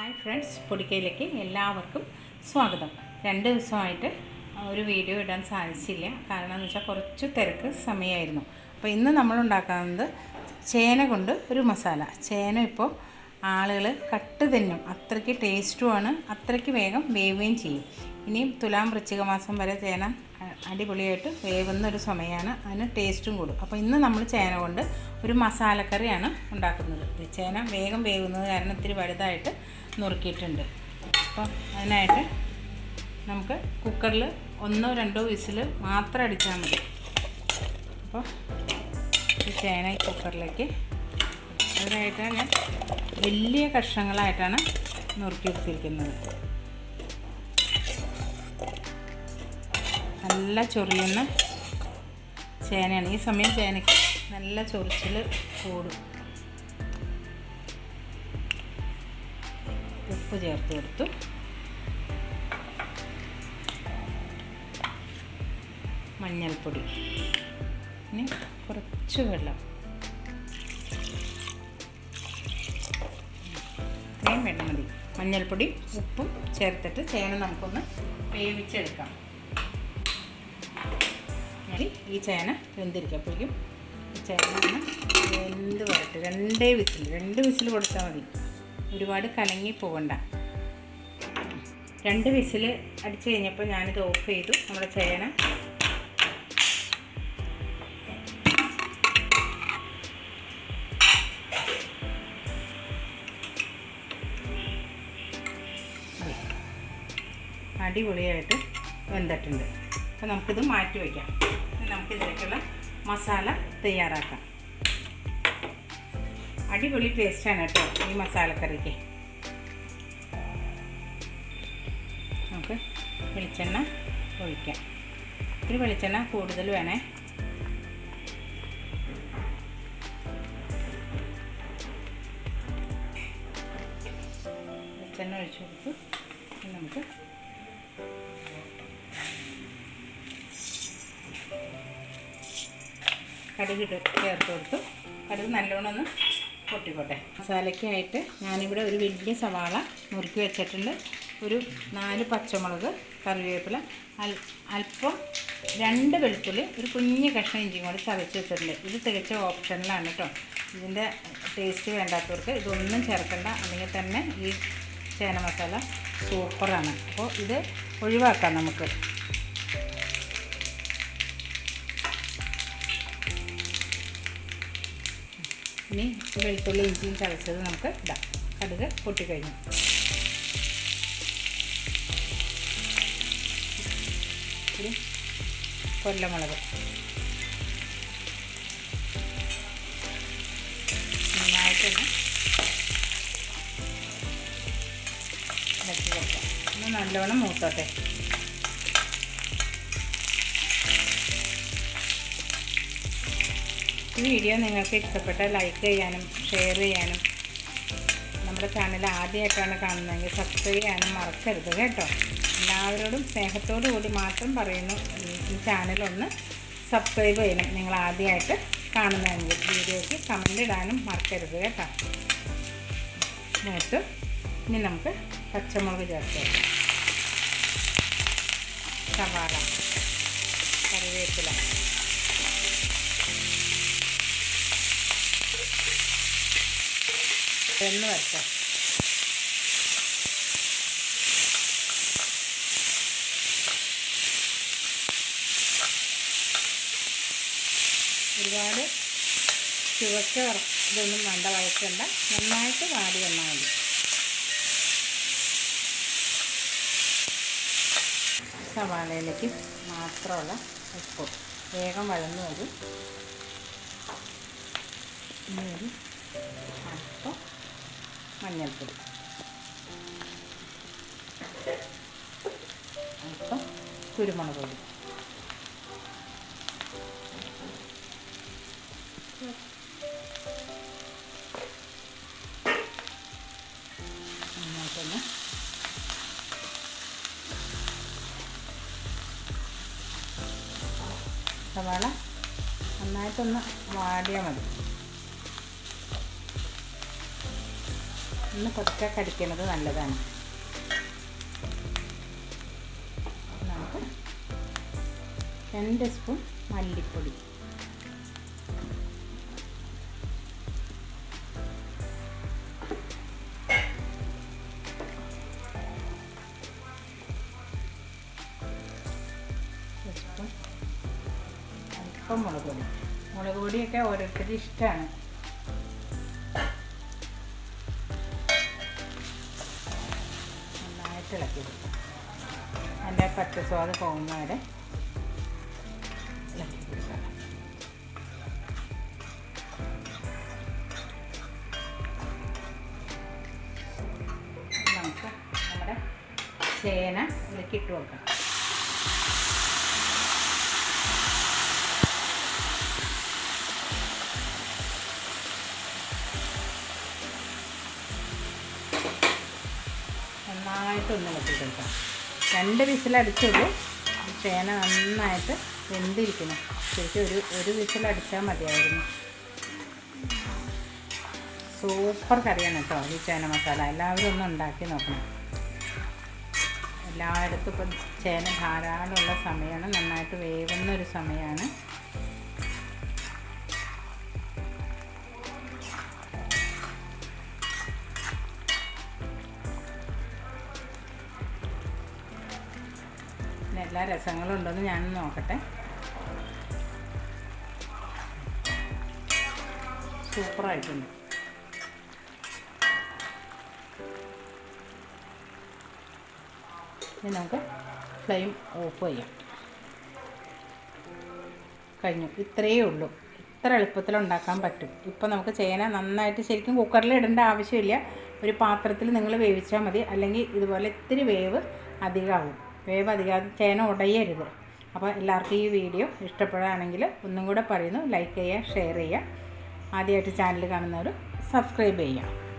Hi friends പൊടിക്കയിലേക്ക് എല്ലാവർക്കും സ്വാഗതം. രണ്ട് ദിവസമായിട്ട് ഒരു വീഡിയോ ഇടാൻ സാധിച്ചില്ല. കാരണം എന്ന് വെച്ചാൽ കുറച്ച് തിരക്ക് സമയമായിരുന്നു. അപ്പോൾ ഇന്ന് നമ്മൾ ഉണ്ടാക്കുന്നത് ചേന കൊണ്ട് ഒരു മസാല. ചേന ഇപ്പോൾ ആളുകൾ കട്ട് തിന്നും. അത്രയ്ക്ക് ടേസ്റ്റുമാണ് അത്രയ്ക്ക് വേഗം വേവുകയും ചെയ്യും. ഇനിയും തുലാം വൃശ്ചിക മാസം വരെ ചേന അടിപൊളിയായിട്ട് വേവുന്ന ഒരു സമയമാണ്. അതിന് ടേസ്റ്റും കൂടും. അപ്പോൾ ഇന്ന് നമ്മൾ ചേന കൊണ്ട് ഒരു മസാലക്കറിയാണ് ഉണ്ടാക്കുന്നത്. ചേന വേഗം വേവുന്നത് കാരണം ഇത്തിരി വലുതായിട്ട് നുറുക്കിയിട്ടുണ്ട്. അപ്പോൾ അതിനായിട്ട് നമുക്ക് കുക്കറിൽ ഒന്നോ രണ്ടോ വിസിൽ മാത്രം അടിച്ചാൽ മതി. അപ്പോൾ ഈ ചേന ഈ കുക്കറിലേക്ക് അതിനായിട്ടാണ് ഞാൻ വലിയ കഷ്ണങ്ങളായിട്ടാണ് നുറുക്കിയെടുത്തിരിക്കുന്നത് നല്ല ചൊറിയുന്ന ചേനയാണ്. ഈ സമയം ചേനയ്ക്ക് നല്ല ചൊറിച്ചിൽ കൂടും. ഉപ്പ് ചേർത്ത് കൊടുത്തു. മഞ്ഞൾപ്പൊടി. ഇനി കുറച്ച് വെള്ളം. ഇത്രയും വെള്ളം മതി. മഞ്ഞൾപ്പൊടി ഉപ്പും ചേർത്തിട്ട് ചേന നമുക്കൊന്ന് വേവിച്ചെടുക്കാം. മതി. ഈ ചേന വെന്തിരിക്കപ്പോഴേക്കും ചേന വെന്ത് വരട്ട്. രണ്ടേ വിസിൽ രണ്ട് വിസിൽ കൊടുത്താൽ മതി. ഒരുപാട് കലങ്ങി പോകണ്ട രണ്ട് വിസിൽ അടിച്ചു കഴിഞ്ഞപ്പോൾ ഞാനിത് ഓഫ് ചെയ്തു. നമ്മുടെ ചേന. അടിപൊളിയായിട്ട് വെന്തിട്ടുണ്ട്. അപ്പോൾ നമുക്കിത് മാറ്റി വയ്ക്കാം. നമുക്കിതിലേക്കുള്ള മസാല തയ്യാറാക്കാം. അടിപൊളി ടേസ്റ്റാണ് കേട്ടോ ഈ മസാലക്കറിക്ക്. നമുക്ക് വെളിച്ചെണ്ണ ഒഴിക്കാം. ഇത്തിരി വെളിച്ചെണ്ണ കൂടുതൽ വേണേ. വെളിച്ചെണ്ണ ഒഴിച്ചു കൊടുത്തു നമുക്ക് കടുക് ചേർത്ത് കൊടുത്തു. കടുക് നല്ലോണം ഒന്ന് പൊട്ടിക്കോട്ടെ. മസാലയ്ക്കായിട്ട് ഞാനിവിടെ ഒരു വലിയ സവാള മുറുക്കി വെച്ചിട്ടുണ്ട്. ഒരു നാല് പച്ചമുളക് കറിവേപ്പില അല്പം രണ്ട് വെളുത്തുള്ളി ഒരു കുഞ്ഞ് കഷ്ണം ഇഞ്ചിയും കൂടി ചതച്ച് വെച്ചിട്ടുണ്ട്. ഇത് തികച്ച ഓപ്ഷനിലാണ് കേട്ടോ. ഇതിന്റെ ടേസ്റ്റ് വേണ്ടാത്തവർക്ക് ഇതൊന്നും ചേർക്കണ്ട. അല്ലെങ്കിൽ തന്നെ ഈ ചേന മസാല സൂപ്പറാണ്. അപ്പോൾ ഇത് ഒഴിവാക്കാം നമുക്ക്. ഇനി വെളുത്തുള്ളി ഇഞ്ചിയും ചതച്ചത് നമുക്ക് ഇടാം. കടുക് പൊട്ടിക്കഴിഞ്ഞു. ഒരു കൊല്ലമുളക് നന്നായിട്ടൊന്ന് ഇളക്കി കൊടുക്കാം. ഒന്ന് നല്ലോണം മൂത്തോട്ടെ. ഈ വീഡിയോ നിങ്ങൾക്ക് ഇഷ്ടപ്പെട്ട ലൈക്ക് ചെയ്യാനും ഷെയർ ചെയ്യാനും നമ്മുടെ ചാനൽ ആദ്യമായിട്ടാണ് കാണുന്നതെങ്കിൽ സബ്സ്ക്രൈബ് ചെയ്യാനും മറക്കരുത് കേട്ടോ. എല്ലാവരോടും സ്നേഹത്തോടു കൂടി മാത്രം പറയുന്നു. ഈ- ചാനലൊന്ന് സബ്സ്ക്രൈബ് ചെയ്യണം. നിങ്ങൾ ആദ്യമായിട്ട് കാണുന്നതെങ്കിൽ വീഡിയോയ്ക്ക് കമന്റ് ഇടാനും മറക്കരുത് കേട്ടോ. എന്നിട്ട് ഇനി നമുക്ക് പച്ചമുളക് ചേർത്ത് സവാള കറിവേപ്പില. എന്ന് വരട്ടെ. ഒരുപാട് വറ- ഇതൊന്നും വേണ്ട വയറ്റണ്ട നന്നായിട്ട് വാടി വന്നാൽ മതി. സവാളയിലേക്ക് മാത്രമുള്ള ഉപ്പ്. വേഗം വഴന്നു വരും. ഇനി ഒരു അല്പം മഞ്ഞൾപ്പൊടി. അല്പം കുരുമുളക് പൊടി. നന്നായിട്ടൊന്ന് സവാള നന്നായിട്ടൊന്ന് വാടിയാൽ മതി. ഒന്ന് പതുക്കെ കടിക്കുന്നത് നല്ലതാണ്. നമുക്ക് രണ്ട് സ്പൂൺ മല്ലിപ്പൊടി. മുളക് പൊടി മുളക് പൊടിയൊക്കെ ഓരോരുത്തരുടെ ഇഷ്ടമാണ്. ഇളക്കി കൊടുക്കാം. അതിന്റെ പച്ചസ്വാദ് പോകുന്ന വരെ ഇളക്കി നമുക്ക് നമ്മുടെ ചേന ഇളക്കിയിട്ട് കൊടുക്കാം നന്നായിട്ടൊന്ന് കൊടുക്കാം രണ്ട് വിസിലടിച്ചുള്ളൂ. ചേന നന്നായിട്ട് വെന്തിരിക്കുന്നു. ശരിക്കും ഒരു ഒരു വിസിലടിച്ചാൽ മതിയായിരുന്നു. സൂപ്പർ കറിയാണ് കേട്ടോ ഈ ചേന മസാല. എല്ലാവരും ഒന്ന് ഉണ്ടാക്കി നോക്കണം. എല്ലായിടത്തും ഇപ്പം ചേന ധാരാളമുള്ള സമയമാണ്. നന്നായിട്ട് വേവുന്ന ഒരു സമയമാണ്. എല്ലാ രസങ്ങളും ഉണ്ടോയെന്ന് ഞാനൊന്ന് നോക്കട്ടെ. സൂപ്പറായിട്ടുണ്ട്. ഇനി നമുക്ക് ഫ്ലെയിം ഓഫ് ചെയ്യാം. കഴിഞ്ഞു. ഇത്രയേ ഉള്ളൂ. ഇത്ര എളുപ്പത്തിൽ ഉണ്ടാക്കാൻ പറ്റും. ഇപ്പോൾ നമുക്ക് ചേന നന്നായിട്ട് ശരിക്കും കുക്കറിൽ ഇടേണ്ട ആവശ്യമില്ല. ഒരു പാത്രത്തിൽ നിങ്ങൾ വേവിച്ചാൽ മതി. അല്ലെങ്കിൽ ഇതുപോലെ ഇത്തിരി വേവ് അധികമാവും. വേവ് അധികം ചേന ഉടയരുത്. അപ്പോൾ എല്ലാവർക്കും ഈ വീഡിയോ ഇഷ്ടപ്പെടുകയാണെങ്കിൽ ഒന്നും കൂടെ പറയുന്നു. ലൈക്ക് ചെയ്യുക ഷെയർ ചെയ്യുക. ആദ്യമായിട്ട് ചാനൽ കാണുന്നവർ സബ്സ്ക്രൈബ് ചെയ്യുക.